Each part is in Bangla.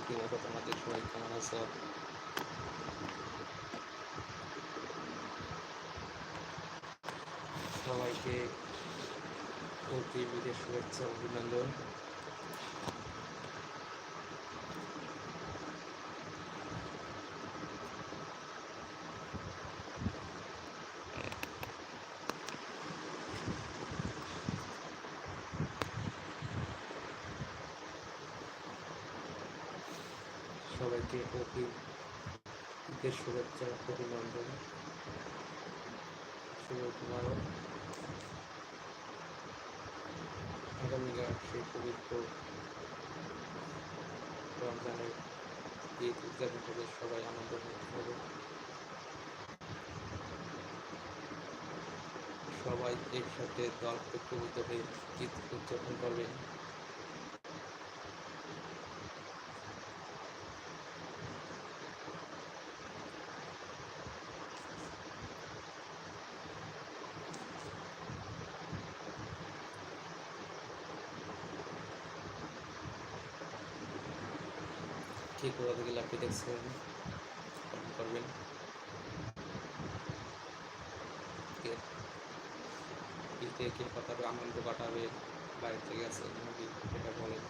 কি মতো তোমাদের সবাই কেমন আছো সবাইকে শুভেচ্ছা অভিনন্দন সবাইকে অতি ঈদের শুভেচ্ছা অভিনন্দন শুভ তোমারও আগামীকাল সেই পবিত্র রমজানের ঈদ উদযাপন করে সবাই আনন্দ হবে সবাই একসাথে দল ঐক্যবদ্ধ হয়ে ঈদ উদযাপন করবেন। কে কোথা থেকে লাভটি দেখছেন। করবেন। কে? কে কতটা আনন্দ কাটাবে? বাইরে থেকে আছে এটা বলেন।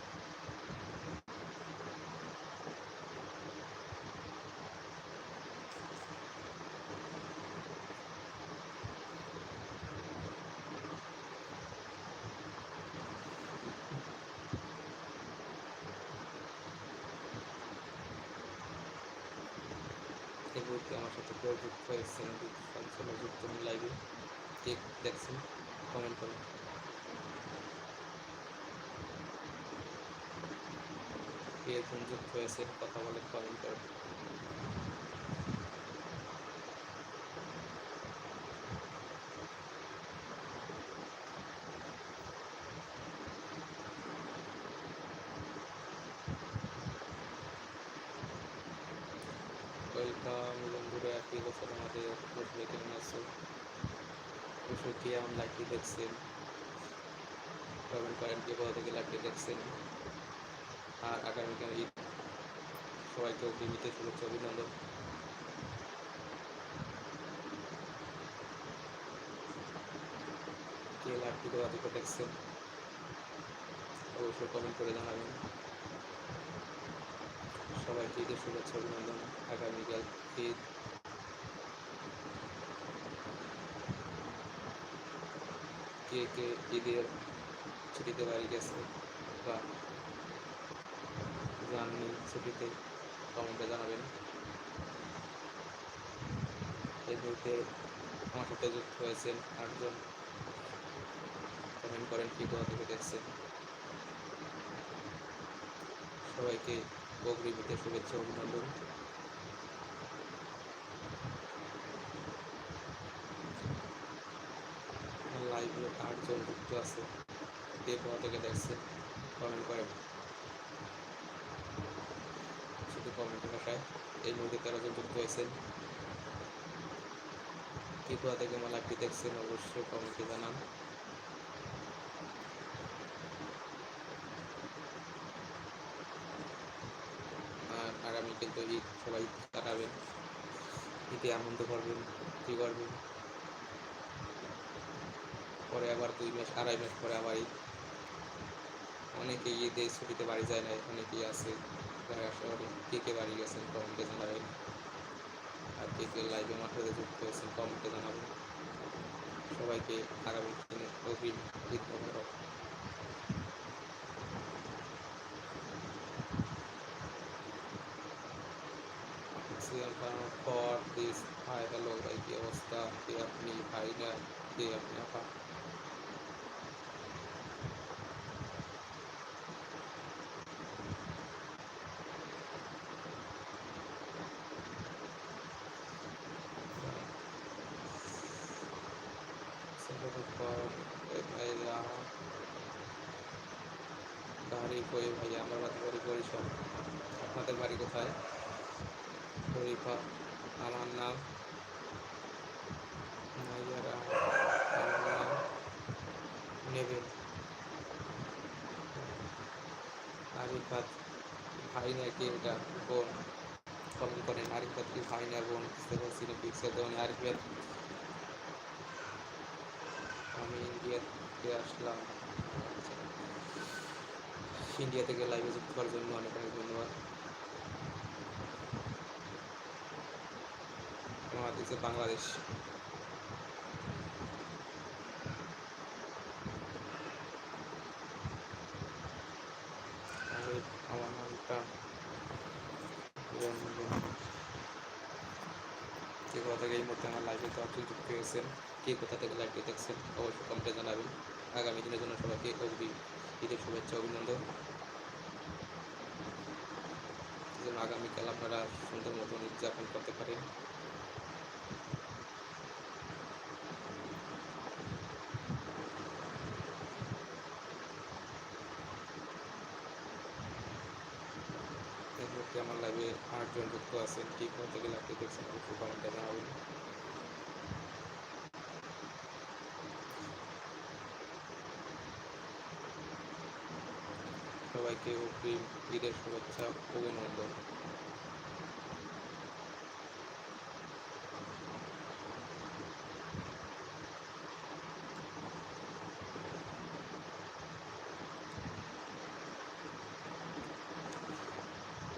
মুহূর্তে আমার সাথে কেউ যুক্ত হয়েছেন সঞ্চলে যুক্ত লাইভে কে দেখছেন কমেন্ট করুন কে যুক্ত হয়েছেন কথা বলে কমেন্ট করেন ওয়েলকাম বন্ধুরা একই বছর আমাদের বসবে কেমন আছো অবশ্যই কে আমার লাইভটি দেখছেন কমেন্ট করেন কে কোথা থেকে আর আগামীকাল ঈদ। সবাইকে অগ্রিমিতে শুভেচ্ছা অভিনন্দন? কে লাইভটি কোথা দেখছেন অবশ্যই কমেন্ট করে জানাবেন। সবাইকে ঈদের শুভেচ্ছা অভিনন্দন? আগামীকাল ঈদ। কে কে ঈদের ছুটিতে বাড়ি গেছে? বা যাননি ছুটিতে কমেন্টে জানাবেন। এই মুহূর্তে আমার সাথে যুক্ত হয়েছেন আটজন। কমেন্ট করেন কি কোথা থেকে দেখছেন। সবাইকে অগ্রিমীতে শুভেচ্ছা অভিনন্দন। লাইভে আটজন যুক্ত আছে, কে কোথা থেকে দেখছে? কমেন্ট করেন। শুধু কমেন্ট ভাষায় এই মুহূর্তে তেরো জন যুক্ত হয়েছেন। কোথা থেকে আমার লাইভটি দেখছেন, অবশ্যই কমেন্টে জানান। আর আগামী কিন্তু ঈদ, সবাই কাটাবেন। ঈদে আনন্দ করবেন, কি করবেন? পরে আবার দুই মাস, আড়াই মাস পরে আবার ঈদ। অনেকে ঈদে ছুটিতে বাড়ি যায় না অনেকেই আছে ঢাকা শহরে কে কে বাড়ি গেছেন, কমেন্টে জানাবেন। আর কে কে লাইভে মাঠে যুক্ত হয়েছেন, কমেন্টে জানাবেন। সবাইকে আগামী দিনে অগ্রিম ঈদ মোবারক ফর দিস হাই হ্যালো, ভাই, কি অবস্থা? কে আপনি, ভাই না, কে আপনি, আপা? বাড়ি কই ভাইয়া আমার বাড়ি বাড়ি বরিশাল আপনাদের বাড়ি কোথায়? শরীফা আমার নাম নাইয়ারা আমার নাম নেবেন। আরিফাত ভাই নাকি এটা বোন? কমেন্ট করেন আরিফ ভাই কি ভাই না বোন? বুঝতে পারছি না পিক্সেল দেওয়া আরিফ ভাই আমি ইন্ডিয়াতে আসলাম। ইন্ডিয়া থেকে লাইভে যুক্ত করার জন্য অনেক অনেক ধন্যবাদ। আমার দিচ্ছে বাংলাদেশ। আমি আমার নামটা কে কোথা থেকে এই মুহূর্তে আমার লাইভে তো আপনি যুক্ত হয়েছেন কে কোথা থেকে লাইভটি দেখছেন? অবশ্যই কমেন্টে জানাবেন। আগামী দিনের জন্য সবাইকে অগ্রি ঈদের শুভেচ্ছা, অভিনন্দন। যেন আগামীকাল আপনারা সুন্দর মতন উদযাপন করতে পারেন। আমার লাইভে আটজন যুক্ত আছেন। কি কোথা গেলে আপনি দেখছেন? অবশ্যই কমেন্টে জানাবেন। সবাইকে অগ্রিম ঈদের শুভেচ্ছা, অভিনন্দন।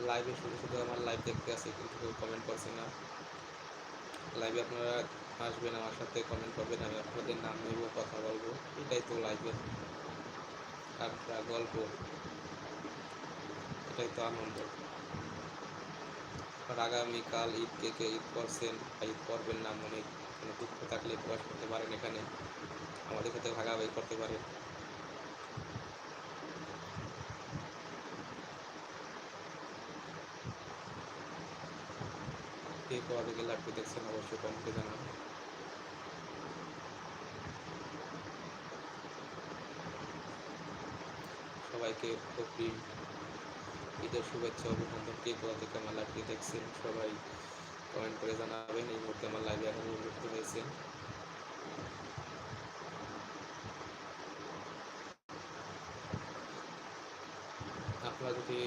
লাইভে শুধু শুধু আমার লাইভ দেখতে আসে, কিন্তু কেউ কমেন্ট করছে না। লাইভে আপনারা আসবেন আমার সাথে কমেন্ট করবেন, আমি আপনাদের নাম নেব, কথা বলব, এটাই তো লাইভে আড্ডা গল্প। এটাই তো আনন্দ। আর আগামীকাল ঈদ কে কে ঈদ করছেন বা ঈদ করবেন না, মনে কোনো দুঃখ থাকলে প্রকাশ করতে পারেন এখানে। আমাদের সাথে ভাগাভাগি করতে পারেন। কে কোথা থেকে লাইভটি দেখছেন অবশ্যই কমেন্টে জানান সবাইকে অগ্রিম ঈদের শুভেচ্ছা, অভিনন্দন। কে কোথা থেকে আমার লাইভটি দেখছেন সবাই কমেন্ট করে জানাবেন। এই মুহূর্তে আমার লাইভে এখন যুক্ত হয়েছে আপনারা যদি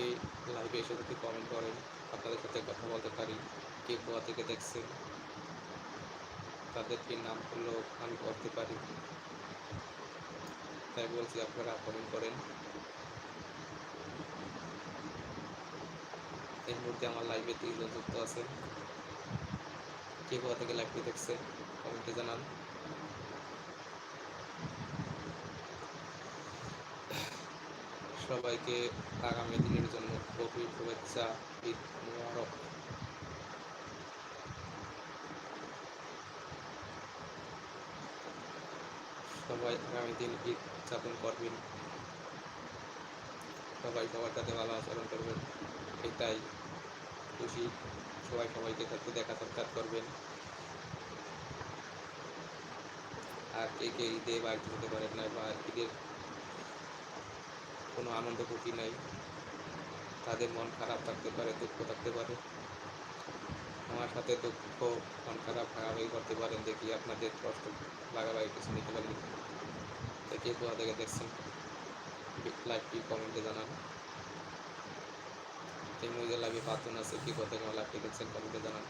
লাইভে এসে যদি কমেন্ট করেন, আপনাদের সাথে কথা বলতে পারি। কে কোথা থেকে দেখছেন? তাদেরকে নামগুলো আমি করতে পারি। তাই বলছি, আপনারা কমেন্ট করেন। এই মুহূর্তে আমার লাইভে তিনজন যুক্ত আছে কে কোথা থেকে লাইভটি দেখছে, কমেন্টে জানান। সবাইকে আগামী দিনের জন্য গভীর শুভেচ্ছা, ঈদ মুবারক। সবাই আগামী দিন ঈদ উদযাপন করবেন। সবাই সবার সাথে ভালো আচরণ করবেন, এটাই খুশি। সবাই সবাইকে সাথে দেখা সাক্ষাৎ করবেন। আর কে কে ঈদে বাড়িতে যেতে পারেন না বা ঈদের কোনো আনন্দ ফুর্তি নাই, তাদের মন খারাপ থাকতে পারে, দুঃখ থাকতে পারে। আমার সাথে দুঃখ, মন খারাপ, ভাগাভাগি করতে পারেন দেখি আপনাদের কষ্ট লাগাভাগি কিছু নিতে পারি। কে কোথা দেখছেন। লাইভটি কমেন্টে জানান। লাইভে পাতুন আছে, কি কোথা থেকে আমার লাইভটি দেখছেন কমেন্টে জানান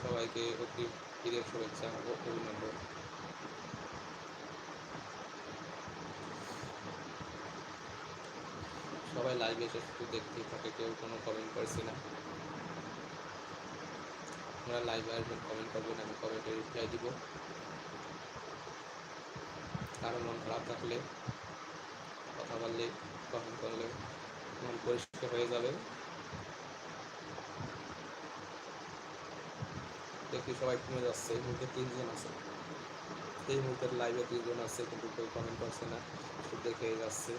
সবাইকে অগ্রিম ঈদের শুভেচ্ছা ও অভিনন্দন। সবাই লাইভে এসে শুধু দেখতেই থাকে, কেউ কোনো কমেন্ট করছি না। আপনারা লাইভে আসবেন কমেন্ট করবেন আমি কমেন্টে রিপ্লাই দিব। কারও মন খারাপ থাকলে কথা বললে কমেন্ট করলে মন পরিষ্কার হয়ে যাবে। দেখি সবাই কমে যাচ্ছে, এই মুহূর্তে তিনজন আছে। এই মুহূর্তে লাইভে তিনজন আছে, কিন্তু কেউ কমেন্ট করছে না শুধু দেখে যাচ্ছে।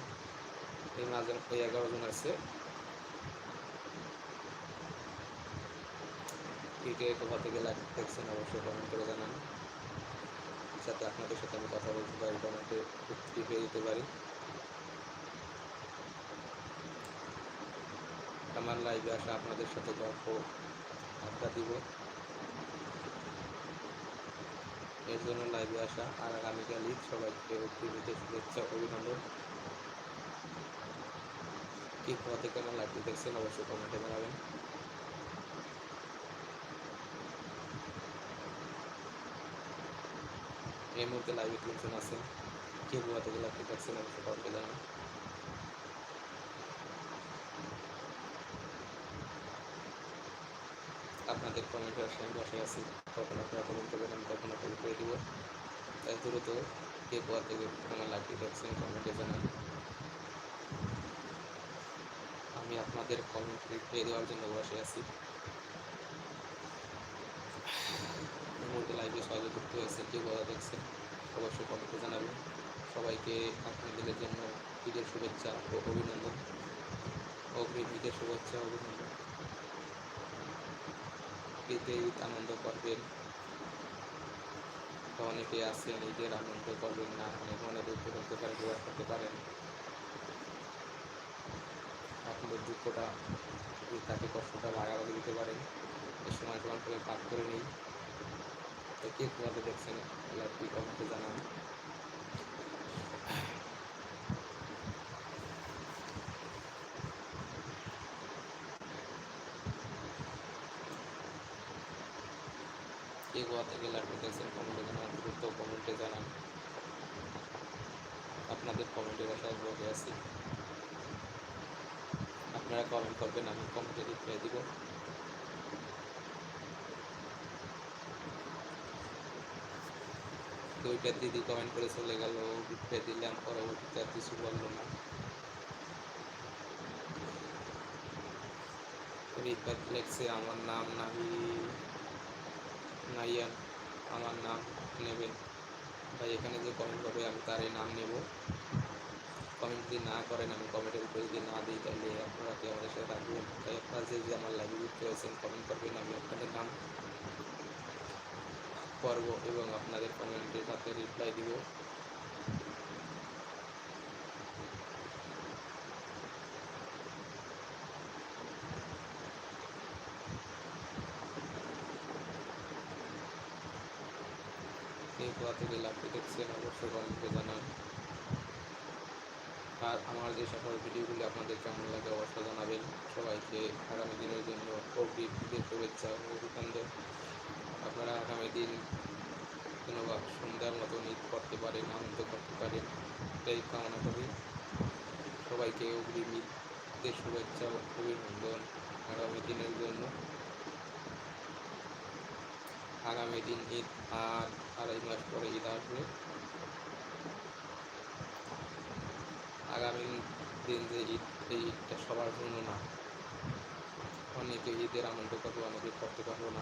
এই মাঝে ওই এগারো জন আছে। কে কোথা থেকে লাইভ দেখছেন অবশ্যই কমেন্ট করে জানান। যাতে আপনাদের সাথে আমি কথা বলতে পারি কমেন্টে উত্তর পেয়ে দিতে পারি। আমার লাইভে আসা আপনাদের সাথে গল্প আড্ডা দিব। এর জন্য লাইভে আসা আর আগামীকাল ঈদ, সবাইকে অগ্রিমীতে শুভেচ্ছা অভিনন্দন। কি কোথা থেকে আমার লাইভটি দেখছেন অবশ্যই কমেন্টে জানাবেন। এই মুহূর্তে লাইভে তিনজন আছেন। কে কোথা থেকে লাইভটি দেখছেন অবশ্যই কমেন্টে জানাবেন। আপনাদের কমেন্টে আসে, আমি বসে আছি। কখন আপনারা কমেন্ট করবেন, আমি তখন আপনাদের করে দিব। তাই দ্রুত কে কোথা থেকে আমার লাইভটি দেখছেন কমেন্টে জানান। আমি আপনাদের কমেন্ট রিপ্লাই দেওয়ার জন্য বসে আছি। মুহূর্তে লাইভে সবাই যুক্ত হয়েছে কেউ কোথা দেখছেন, অবশ্যই কমেন্টে জানাবেন। সবাইকে আপনাদের জন্য ঈদের শুভেচ্ছা ও অভিনন্দন। অগ্রিম ঈদের শুভেচ্ছা অভিনন্দন। ঈদে ঈদ আনন্দ করবেন। তো অনেকে আছেন ঈদের আনন্দ করবেন না অনেক মনে দুঃখ করতে পারে প্রকাশ করতে পারেন। আপনাদের দুঃখটা তাকে কষ্টটা ভাগাভাগি দিতে পারেন, এ সময় সমান করে ভাগ করে নিই তো কে তোমাদের দেখছেন? লাইভটি কমেন্টে জানান। কে গোয়া থেকে লাইভটি দেখছেন কমেন্টে জানান দ্রুত কমেন্টে জানান। আপনাদের কমেন্টের আশায় বসে আছি। আপনারা কমেন্ট করবেন, আমি কমেন্টে রিপ্লাই দিব। দুইটা দিদি কমেন্ট করে চলে গেল রিপ্লাই দিলাম, পরবর্তীতে আর কিছু বলল না। রিপ্লাই লেখছে, আমার নাম নাহি নাইয়ান আমার নাম নেবেন। ভাই, এখানে যে কমেন্ট করবে আমি তারই নাম নেব। কমেন্ট যদি না করেন, আমি কমেন্টের উপরে যদি না দিই, তাহলে আপনারা কি আমাদের সাথে থাকবেন? তাই আপনারা যে আমার লাইভে যুক্ত হয়েছেন কমেন্ট করবেন, আমি আপনাদের নাম করব এবং আপনাদের কমেন্টের সাথে রিপ্লাই দিব। কোয়া থেকে লাভটি দেখছেন, অবশ্যই কমেন্টে জানান। আর আমার যে সকল ভিডিওগুলি আপনাদের কেমন লাগে অবশ্যই জানাবেন। সবাইকে আগামী দিনের জন্য অগ্রিম ঈদের শুভেচ্ছা ও অভিনন্দন। আপনারা আগামী দিন যেন বা সুন্দর মতন ঈদ করতে পারেন আনন্দ করতে পারেন এই কামনা করি। সবাইকে অগ্রিম ঈদের শুভেচ্ছা অভিনন্দন আগামী দিনের জন্য। আগামী দিন ঈদ আর আড়াই মাস পরে ঈদ আসবে। আগামী দিন যে ঈদ, এই ঈদটা সবার জন্য না। অনেকে ঈদের আনন্দ করবে, অনেকে করতে পারব না।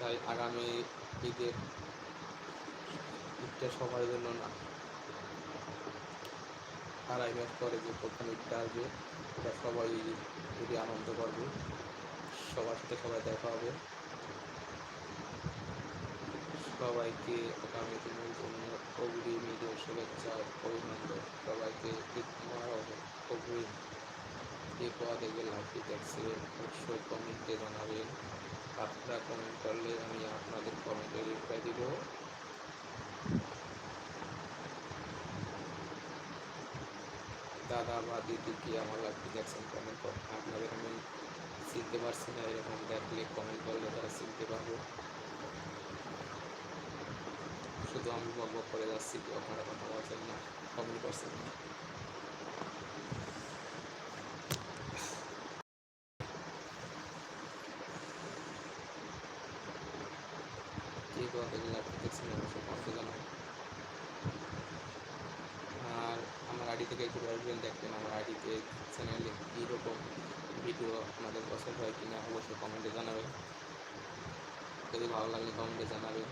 তাই আগামী ঈদের ঈদটা সবার জন্য না। আড়াই মাস পরে যে প্রথম ঈদটা আসবে, এটা সবাই যদি আনন্দ করবে। সবার সাথে সবাই দেখা হবে। সবাইকে আগামী দিনের জন্য অগ্রিম ঈদের শুভেচ্ছা অভিনন্দন। সবাইকে ঈদ মোবারক। অগ্রিম যে কোয়া থেকে লাইভটি দেখছে। অবশ্যই কমেন্টে জানাবেন। আপনারা কমেন্ট করলে আমি আপনাদের কমেন্টে রিপ্লাই দিব। দাদা বা দিদি কি আমার লাইভটি দেখছেন কমেন্ট আপনাদের আমি চিনতে পারছি না, এরকম দেখলে কমেন্ট করলে তারা চিনতে পারব। শুধু আমি বক করে যাচ্ছি, কেউ আপনারা কথা বলছেন না কমেন্ট করছেন না। কে কোথা থেকে লাইভটি দেখছেন অবশ্যই কমেন্টে জানাবেন আর আমার আইডি থেকে আসবেন দেখবেন আমার আইডিতে চ্যানেলে কীরকম ভিডিও আপনাদের পছন্দ হয় কিনা অবশ্যই কমেন্টে জানাবেন। যদি ভালো লাগলে কমেন্টে জানাবেন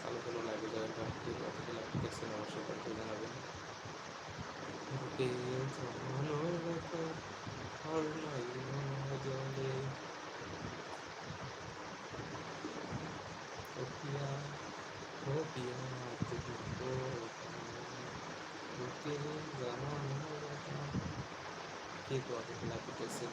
চালু চালু লাইভে যাবেন কয়েকটি অথবা লাইভ দেখছেন অবশ্যই কয়েকটি জানাবেন বুকে জমানোর ব্যথা আর নাই জলে ও পিয়া কি পিয়া তুমি কোথায় কে জানানো ব্যথা কে কত লাগিতেছেন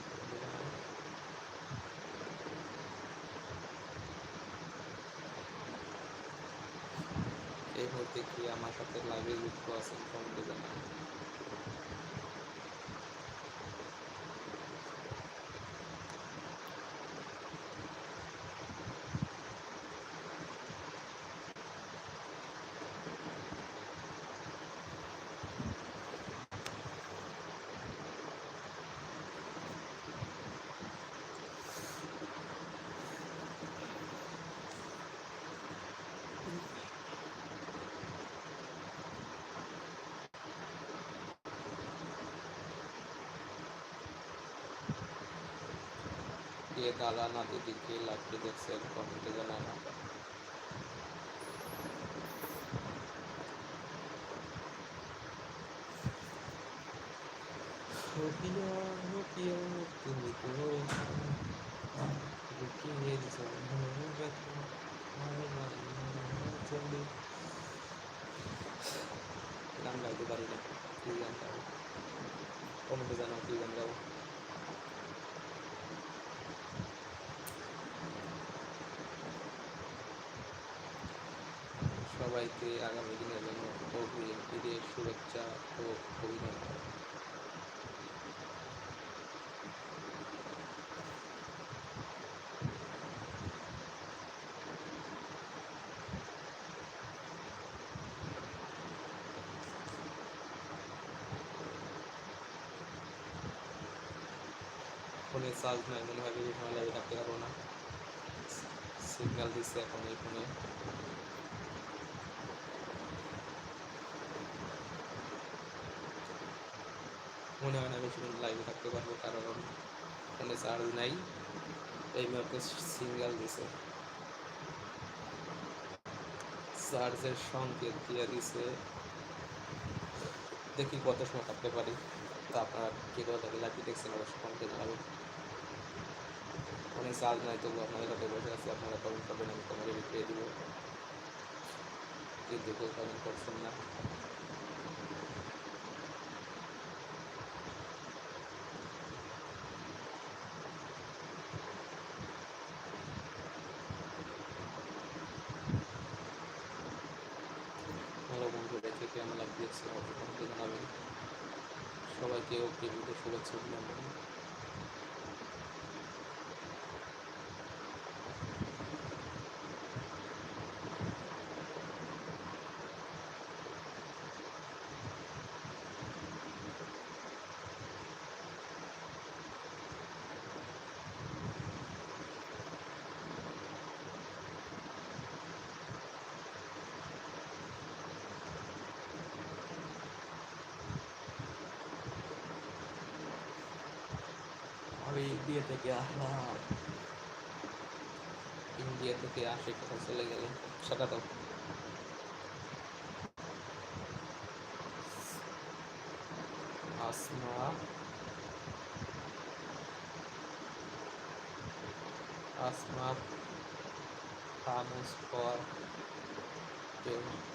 এই মুহূর্তে কি আমার সাথে লাইভে যুক্ত আছেন কমেন্টে জানান কে দাদা না দিদি কে লাইভটি দেখছেন কমেন্টে জানান তুমি তো লুকিয়ে চলে গান গাইতে পারি না কি গান গাবো কমেন্টে জানাও কি গান গাবো সবাইকে আগামী দিনের জন্য অগ্রিম ঈদের শুভেচ্ছা ও অভিনন্দন। ফোনে চার্জ নাই, মনে হয় বেশি সময় লাগে থাকতে পারব না। সিগন্যাল দিচ্ছে এখন এই ফোনে মনে হয় না বেশি লাইভে থাকতে পারব, কারণ ফোনে চার্জ নাই। এই মুহূর্তে সিঙ্গেল দিছে। চার্জের সংকেত দিয়ে দিছে। দেখি কত সময় থাকতে পারি। তা আপনারা কে কথা লাইভটি দেখছেন অবশ্যই কমেন্টে জানাবেন অনেক চার্জ নাই তবু আপনাদের কাছে বসে আছে। আপনারা কমেন্ট করবেন, আমি কমেন্টে রিপ্লাই দেবো। কিন্তু কেউ কমেন্ট করছেন না ভালো বন্ধুরা থেকে কেমন লাগছে অবশ্যই কমেন্টে জানাবেন সবাইকে ওকে ভিডিও আমি ইন্ডিয়া থেকে ইন্ডিয়া থেকে আসে কোথাও চলে গেলে, সেটা তো। আসমা। আসমা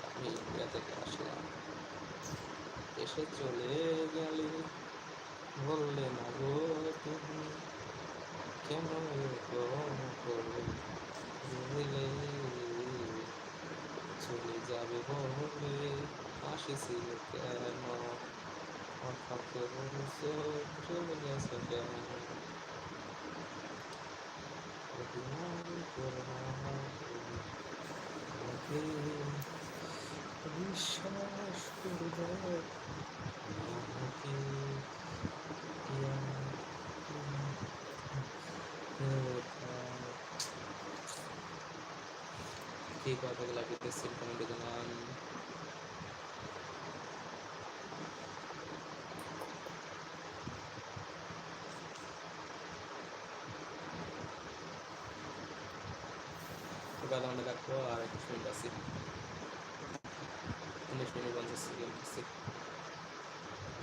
আমি ইন্ডিয়া থেকে আসলাম। এসে চলে গেলে। বললে না গো তুমি কেন এরকম করে দিলে চলে যাবে বলে আসিছিল কেন হঠাৎ বলছো চলে গেছো কেন বিশ্বাস করবে আমাকে কে কথাগুলো পেতেছেন কমেন্টে জানান আধা ঘণ্টা রাখব আর একুশ মিনিট আছে উনিশ মিনিট পঞ্চাশ সেকেন্ড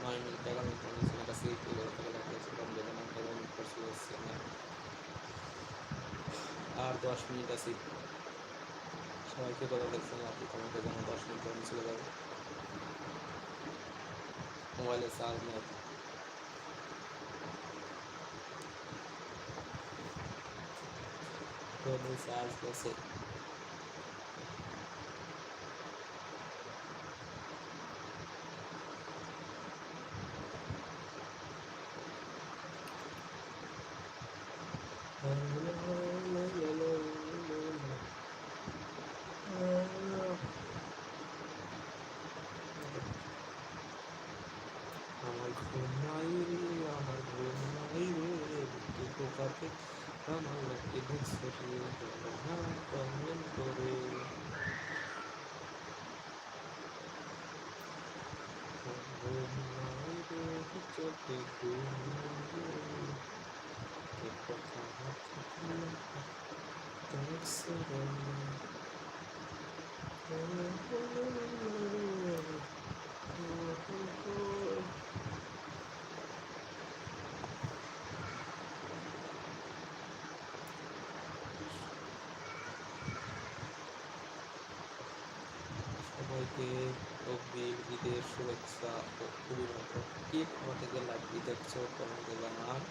আছে মিনিট পঞ্চাশ মিনিট আছে একটু কথা লাগতেছে কম দেবে না এগারো মিনিট পর চলে আসছে না আর দশ মিনিট আছে। সবাইকে কথা দেখছেন আপনি কমেন্টে জানো দশ মিনিট পর চলে যাবে। মোবাইলে চার্জ নেই। চার্জ গেছে makinig sa rito lahat pangyong ko rin Pagod na ito sa pagkulang Ipagkakakalang Pagsaran Oh, oh, oh, oh, oh, oh, oh, oh, oh, সবাইকে অগ্রিম ঈদের শুভেচ্ছা ও অভিনন্দন। কে থেকে লাইভটি দেখছ কমেন্টে জানান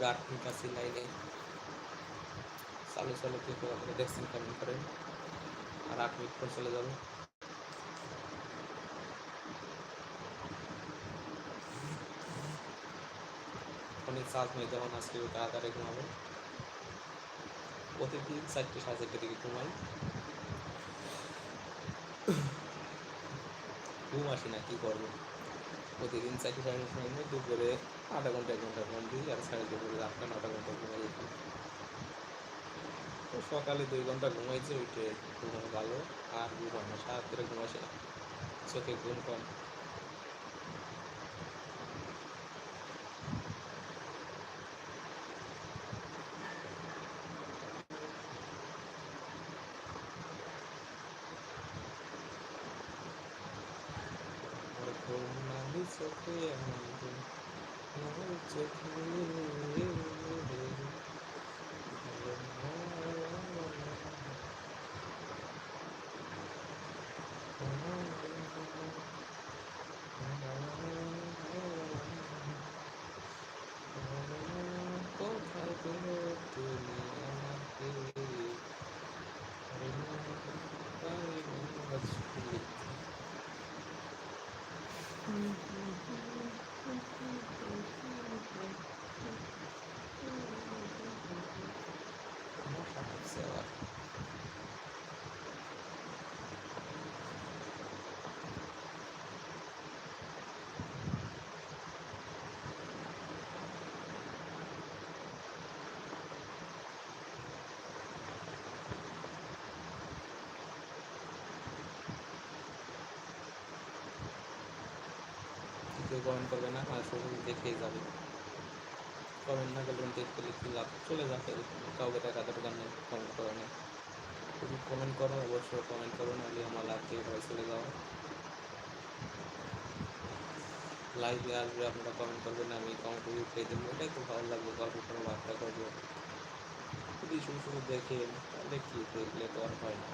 আর আট আছি লাইনে চালু চালু কেউ আপনারা দেখছেন কমেন্ট করেন আর আট মিনিট পর চলে যাব। অনেক চার্জ নেই, যেমন আজকে তাড়াতাড়ি ঘুমাবো। প্রতিদিন চারটে সাড়ে চারটে দিকে ঘুমাই। ঘুম আসি না, কি করব? প্রতিদিন চারটে সাড়ে ঘুমাই দুপুরে আধা ঘণ্টা, এক ঘণ্টা ঘুম দিই আর সাড়ে দুপুরে রাত্রে নটা ঘণ্টা ঘুমাই। তো সকালে দুই ঘণ্টা ঘুমাইছে, উঠে ঘুমানো ভালো, আর ঘুমানো সাত ঘুমাইছে চোখে ঘুম কম। mm. কেউ কমেন্ট করবে না, আর শুধু দেখেই যাবে। কমেন্ট না করলে দেখতে লিখতে লাভ? চলে যাবে কাউকে টাকা দরকার নেই কমেন্ট করে নেই। যদি কমেন্ট করো, অবশ্যই কমেন্ট করো, নাহলে আমার লাভ থেকে ঘরে চলে যাও লাইভে আসবে, আপনারা কমেন্ট করবেন, আমি কমেন্ট রিপ্লাই দেবো। এটাই খুব ভালো লাগবে, গল্প কোনো বার্তা করব। যদি শুধু শুধু দেখে তাহলে কি দেখলে তো আর হয় না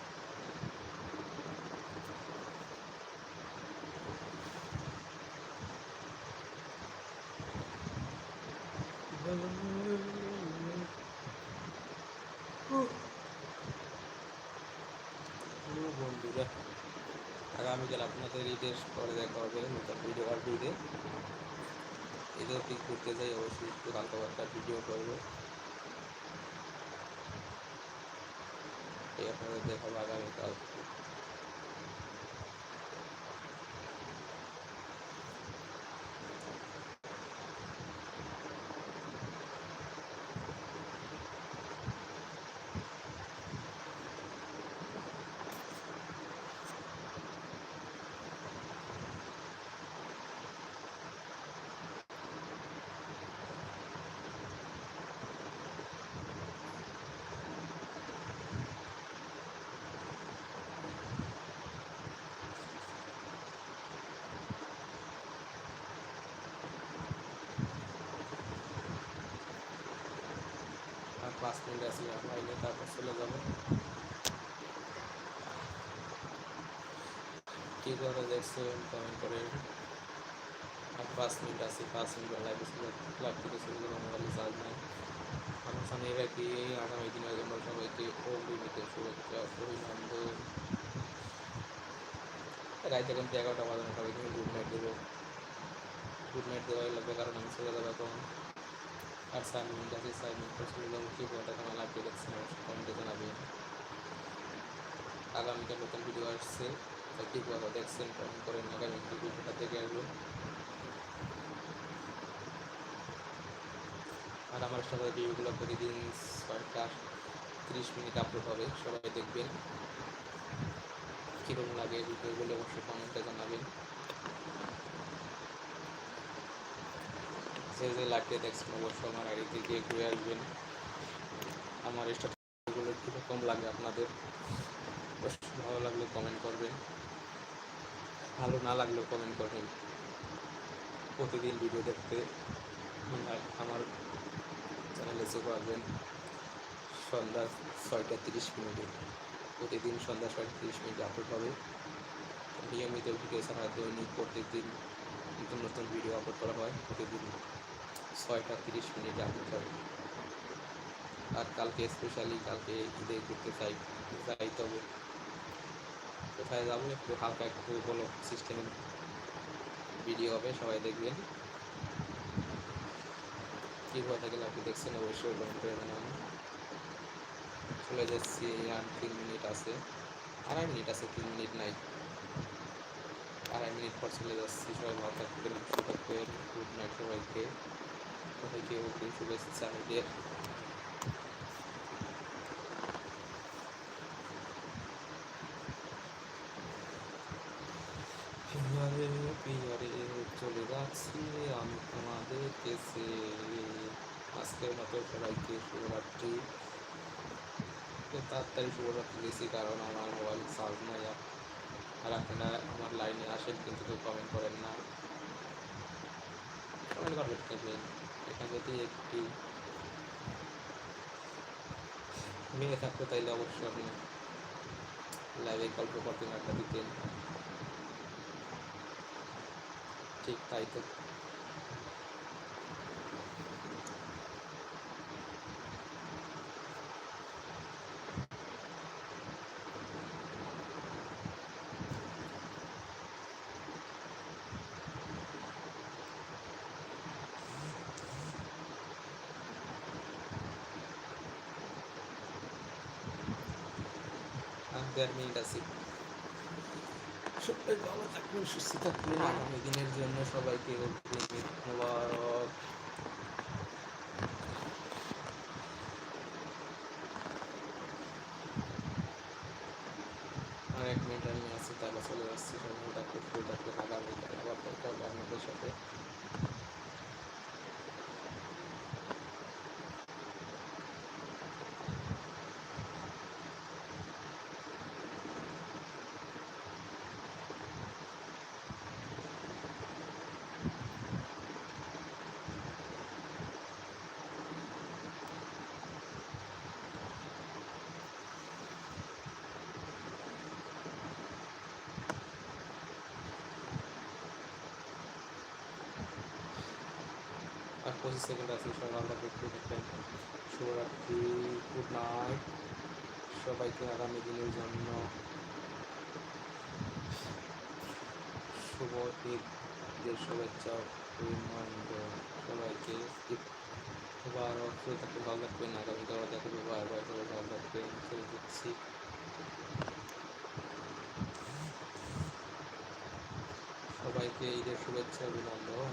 ও বন্ধুরা আপনাদের ঈদের পরে দেখা হবে, নতুন ভিডিও আর ভিডিও ঈদের পিক ঘুরতে যাই অবশ্যই একটু হালকা পাতলা ভিডিও করব। এই আপনাদের দেখাবো আগামীকাল পাঁচ মিনিট আছে লাইনে তারপর চলে যাব। কি করে দেখছেন কমেন্ট করে আর পাঁচ মিনিট আছে, পাঁচ মিনিট লাইভে লাইভ থেকে চলে যাব মোবাইলে চার্জ নাই। সামনে রাখি আগামী দিনের জন্য সবাইকে অগ্রিমিত শুভেচ্ছা, অভিনন্দন। রাইতে কিন্তু এগারোটা বাজানো সবাইকে গুড নাইট দেবো। গুড নাইট দেওয়াই লাগবে কারণ আমি চলে যাব এখন আর চার মিনিট আছে চার মিনিট পর চলে যাব কি বলতে তোমার লাগবে দেখছেন অবশ্যই কমেন্টে জানাবেন। আগামীকাল নতুন ভিডিও আসছে, তা কি কথা দেখছেন কমেন্ট করেন আগামী ভিডিওটা দেখে আসবেন আর আমার সাথে ভিডিওগুলো প্রতিদিন ছয়টা তিরিশ মিনিট আপলোড হবে, সবাই দেখবেন। কীরকম লাগে ভিডিওগুলো অবশ্যই কমেন্টে জানাবেন। যে যে লাইভে দেখছেন অবশ্যই আমার আইডিতে গিয়ে ঘুরে আসবেন। আমার স্টাফগুলো কীরকম লাগে আপনাদের? ভালো লাগলে কমেন্ট করবেন। ভালো না লাগলেও কমেন্ট করবেন। প্রতিদিন ভিডিও দেখতে আমার চ্যানেলে চোখ রাখবেন। সন্ধ্যা ছয়টা তিরিশ মিনিটে। প্রতিদিন সন্ধ্যা ছয়টা তিরিশ মিনিটে আপলোড হবে। নিয়মিত ভিডিও ছাড়া দৈনিক প্রত্যেকদিন নতুন নতুন ভিডিও আপলোড করা হয় প্রতিদিন। ছয়টা তিরিশ মিনিটে আপলোড হবে আর কালকে স্পেশালি কালকে ঈদে ঘুরতে চাই যাইতে হবে কোথায় যাব একটু হালকা একটু বলো সিস্টেমের ভিডিও হবে, সবাই দেখবেন। কী হয়ে থাকলে আপনি দেখছেন, অবশ্যই কমেন্ট করে জানান চলে যাচ্ছি, আর তিন মিনিট আছে। আড়াই মিনিট আছে, তিন মিনিট নাই। আড়াই মিনিট পর চলে যাচ্ছি, সবাই সুস্থ থাকবেন গুড নাইট সবাইকে। সবাইকে অগ্রিম শুভেচ্ছা ঈদের পিয়ারে পিয়ারে চলে যাচ্ছি আমি তোমাদের কেসে আজকের মতো সবাইকে শুভরাত্রি তাড়াতাড়ি শুভরাত্রি দিয়েছি কারণ আমার মোবাইল চার্জ নাই আর আপনারা আমার লাইনে আসেন কিন্তু কেউ কমেন্ট করেন না কমেন্ট করবেন দেখবেন এখানে যদি একটি মেয়ে থাকতো তাইলে অবশ্যই আপনি লাইভে গল্প করতেন আড্ডা দিতেন ঠিক তাই তো আর দেড় মিনিট আছে সবাই ভালো সুস্থ থাকবেন আগামী দিনের জন্য সবাইকে ধন্যবাদ এক মিনিট আমি আছি তারপর চলে যাচ্ছি সবাই ডাক্তার ডাক্তার আগামী আবার হবে আপনাদের সাথে। পঁচিশ সেকেন্ড আছে, সবাই ভালো দেখতে দেখবেন শুভরাত্রি গুড নাইট সবাইকে আগামী দিনের জন্য শুভ ঈদের শুভেচ্ছা সবাইকে মুবারক। শুরু থাকতে ভালো থাকবেন আগামীকাল দেখা যাবে বাই সবাই ভালো থাকবেন। চলে দিচ্ছি সবাইকে ঈদের শুভেচ্ছা অভিনন্দন।